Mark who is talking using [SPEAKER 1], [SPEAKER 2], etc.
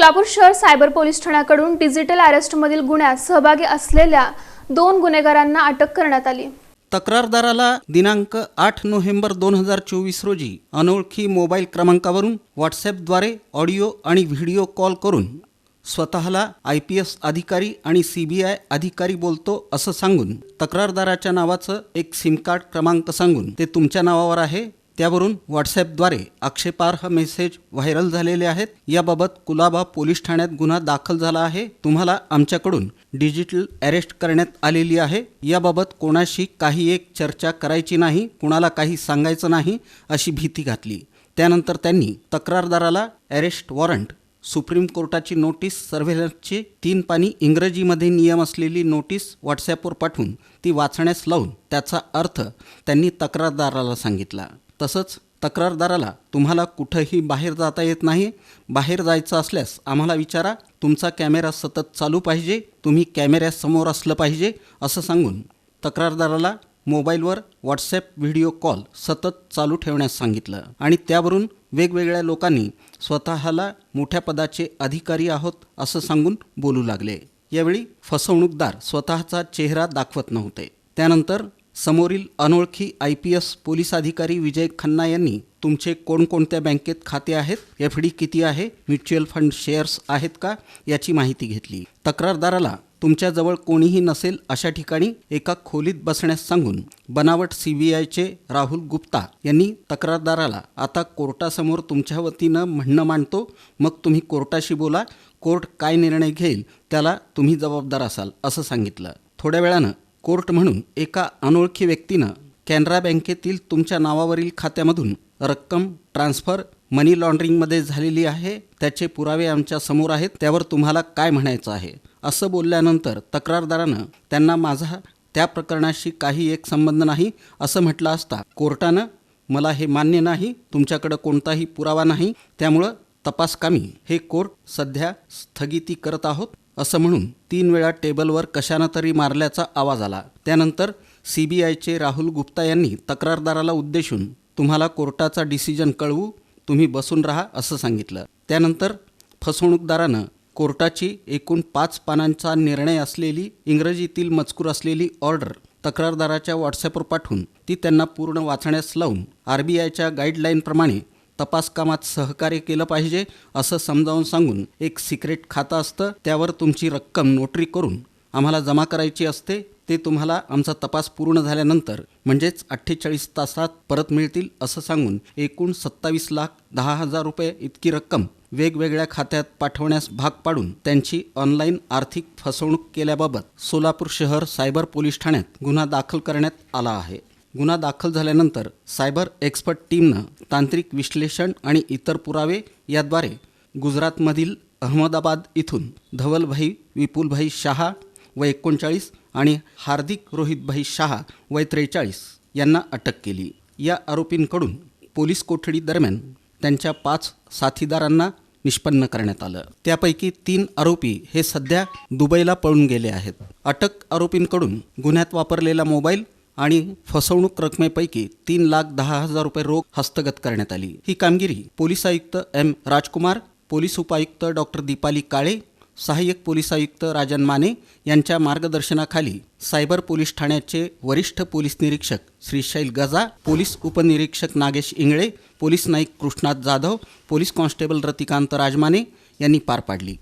[SPEAKER 1] सोलापूर शहर cyber police ठाण्याकडून digital अरेस्टमधील गुन्ह्यात सहभागी असलेल्या दोन गुन्हेगारांना अटक करण्यात आली.
[SPEAKER 2] तक्रारदाराला दिनांक आठ नोव्हेंबर दोन हजार चोवीस रोजी अनोळखी मोबाईल क्रमांकावरून व्हॉट्सॲपद्वारे ऑडिओ आणि व्हिडिओ कॉल करून स्वतःला आय पी एस अधिकारी आणि सी बी आय अधिकारी बोलतो असं सांगून तक्रारदाराच्या नावाचं एक सिम कार्ड क्रमांक सांगून ते तुमच्या नावावर आहे त्यावरून व्हॉट्सॲपद्वारे आक्षेपार्ह मेसेज व्हायरल झालेले आहेत. याबाबत कुलाबा पोलीस ठाण्यात गुन्हा दाखल झाला आहे. तुम्हाला आमच्याकडून डिजिटल अरेस्ट करण्यात आलेली आहे. याबाबत कोणाशी काही एक चर्चा करायची नाही कुणाला काही सांगायचं नाही अशी भीती घातली. त्यानंतर त्यांनी तक्रारदाराला अरेस्ट वॉरंट सुप्रीम कोर्टाची नोटीस सर्व्हेलन्सची तीन पानी इंग्रजीमध्ये नियम असलेली नोटीस व्हॉट्सॲपवर पाठवून ती वाचण्यास लावून त्याचा अर्थ त्यांनी तक्रारदाराला सांगितला. तसंच तक्रारदाराला तुम्हाला कुठंही बाहेर जाता येत नाही. बाहेर जायचं असल्यास आम्हाला विचारा तुमचा कॅमेरा सतत चालू पाहिजे तुम्ही कॅमेऱ्यासमोर असलं पाहिजे असं सांगून तक्रारदाराला मोबाईलवर व्हॉट्सॲप व्हिडिओ कॉल सतत चालू ठेवण्यास सांगितलं. आणि त्यावरून वेगवेगळ्या लोकांनी स्वतःला मोठ्या पदाचे अधिकारी आहोत असं सांगून बोलू लागले. यावेळी फसवणूकदार स्वतःचा चेहरा दाखवत नव्हते. त्यानंतर समोरील अनोळखी आय पी एस पोलीस अधिकारी विजय खन्ना यांनी तुमचे कोणकोणत्या बँकेत खाते आहेत एफ डी किती आहे म्युच्युअल फंड शेअर्स आहेत का याची माहिती घेतली. तक्रारदाराला तुमच्याजवळ कोणीही नसेल अशा ठिकाणी एका खोलीत बसण्यास सांगून बनावट सी बी आयचे राहुल गुप्ता यांनी तक्रारदाराला आता कोर्टासमोर तुमच्या वतीनं म्हणणं मांडतो मग तुम्ही कोर्टाशी बोला कोर्ट काय निर्णय घेईल त्याला तुम्ही जबाबदार असाल असं सांगितलं. थोड्या वेळानं कोर्ट म्हणून एका अनोळखी व्यक्तीनं कॅनरा बँकेतील तुमच्या नावावरील खात्यामधून रक्कम ट्रान्स्फर मनी लॉन्ड्रिंगमध्ये झालेली आहे त्याचे पुरावे आमच्यासमोर आहेत त्यावर तुम्हाला काय म्हणायचं आहे? असं बोलल्यानंतर तक्रारदारानं त्यांना माझा त्या प्रकरणाशी काही एक संबंध नाही असं म्हटलं असता कोर्टानं मला हे मान्य नाही तुमच्याकडं कोणताही पुरावा नाही त्यामुळं तपासकामी हे कोर्ट सध्या स्थगिती करत आहोत. असं म्हणून तीन वेळा टेबलवर कशानं तरी मारल्याचा आवाज आला. त्यानंतर सी बी आयचे राहुल गुप्ता यांनी तक्रारदाराला उद्देशून तुम्हाला कोर्टाचा डिसिजन कळवू तुम्ही बसून राहा असं सांगितलं. त्यानंतर फसवणूकदारानं कोर्टाची एकूण पाच पानांचा निर्णय असलेली इंग्रजीतील मजकूर असलेली ऑर्डर तक्रारदाराच्या व्हॉट्सॲपवर पाठवून ती त्यांना पूर्ण वाचण्यास लावून आर बी आयच्या गाईडलाईनप्रमाणे तपास कामात सहकार्य केलं पाहिजे असं समजावून सांगून एक सिक्रेट खातं असतं त्यावर तुमची रक्कम नोटरी करून आम्हाला जमा करायची असते ते तुम्हाला आमचा तपास पूर्ण झाल्यानंतर म्हणजेच अठ्ठेचाळीस तासात परत मिळतील असं सांगून एकूण सत्तावीस लाख दहा हजार रुपये इतकी रक्कम वेगवेगळ्या खात्यात पाठवण्यास भाग पाडून त्यांची ऑनलाईन आर्थिक फसवणूक केल्याबाबत सोलापूर शहर सायबर पोलीस ठाण्यात गुन्हा दाखल करण्यात आला आहे. गुन्हा दाखल झाल्यानंतर सायबर एक्सपर्ट टीमनं तांत्रिक विश्लेषण आणि इतर पुरावे याद्वारे गुजरातमधील अहमदाबाद इथून धवलभाई विपुलभाई शहा व एकोणचाळीस आणि हार्दिक रोहितभाई शहा वय त्रेचाळीस यांना अटक केली. या आरोपींकडून पोलीस कोठडी दरम्यान त्यांच्या पाच साथीदारांना निष्पन्न करण्यात आलं. त्यापैकी तीन आरोपी हे सध्या दुबईला पळून गेले आहेत. अटक आरोपींकडून गुन्ह्यात वापरलेला मोबाईल आणि फसवणूक रकमेपैकी तीन लाख दहा हजार रुपये रोख हस्तगत करण्यात आली. ही कामगिरी पोलीस आयुक्त एम राजकुमार पोलीस उपायुक्त डॉक्टर दीपाली काळे सहाय्यक पोलीस आयुक्त राजन माने यांच्या मार्गदर्शनाखाली सायबर पोलीस ठाण्याचे वरिष्ठ पोलीस निरीक्षक श्रीशैल गजा पोलीस उपनिरीक्षक Nagesh Ingale police Naik Krishnat Jadhav police constable Ratikant Rajmane यांनी पार पाडली.